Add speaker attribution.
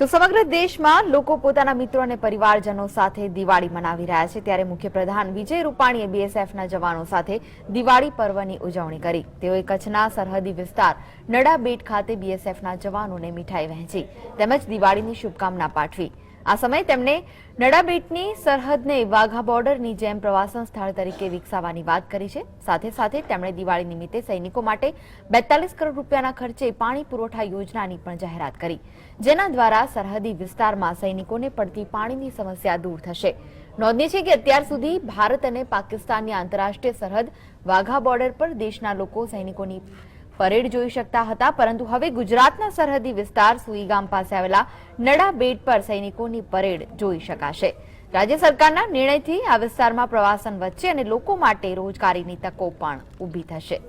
Speaker 1: તો સમગ્ર દેશમાં લોકો પોતાના મિત્રો અને પરિવારજનો સાથે દિવાળી મનાવી રહ્યા છે. ત્યારે મુખ્યપ્રધાન વિજય રૂપાણીએ બીએસએફના જવાનો સાથે દિવાળી પર્વની ઉજવણી કરી. તેઓએ કચ્છના સરહદી વિસ્તાર નડાબેટ ખાતે બીએસએફના જવાનોને મીઠાઈ વહેંચી. તેમજ દિવાળીની શુભકામના પાઠવી. આ સમયે તેમણે નડાબેટની સરહદને વાઘા બોર્ડરની જેમ પ્રવાસન સ્થળ તરીકે વિકસાવવાની વાત કરી છે. સાથે સાથે તેમણે દિવાળી નિમિત્તે સૈનિકો માટે બેતાલીસ કરોડ રૂપિયાના ખર્ચે પાણી પુરવઠા યોજનાની પણ જાહેરાત કરી, જેના દ્વારા સરહદી વિસ્તારમાં સૈનિકોને પડતી પાણીની સમસ્યા દૂર થશે. નોંધનીય છે કે અત્યાર સુધી ભારત અને પાકિસ્તાનની આંતરરાષ્ટ્રીય સરહદ વાઘા બોર્ડર પર દેશના લોકો સૈનિકોની પરેડ જોઈ શકતા હતા, પરંતુ હવે ગુજરાતના સરહદી વિસ્તાર સુઈગામ પાસે આવેલા નડા બેટ પર સૈનિકોની પરેડ જોઈ શકાશે. રાજ્ય સરકારના નિર્ણયથી આ વિસ્તારમાં પ્રવાસન વધશે અને લોકો માટે રોજગારીની તકો પણ ઊભી થશે.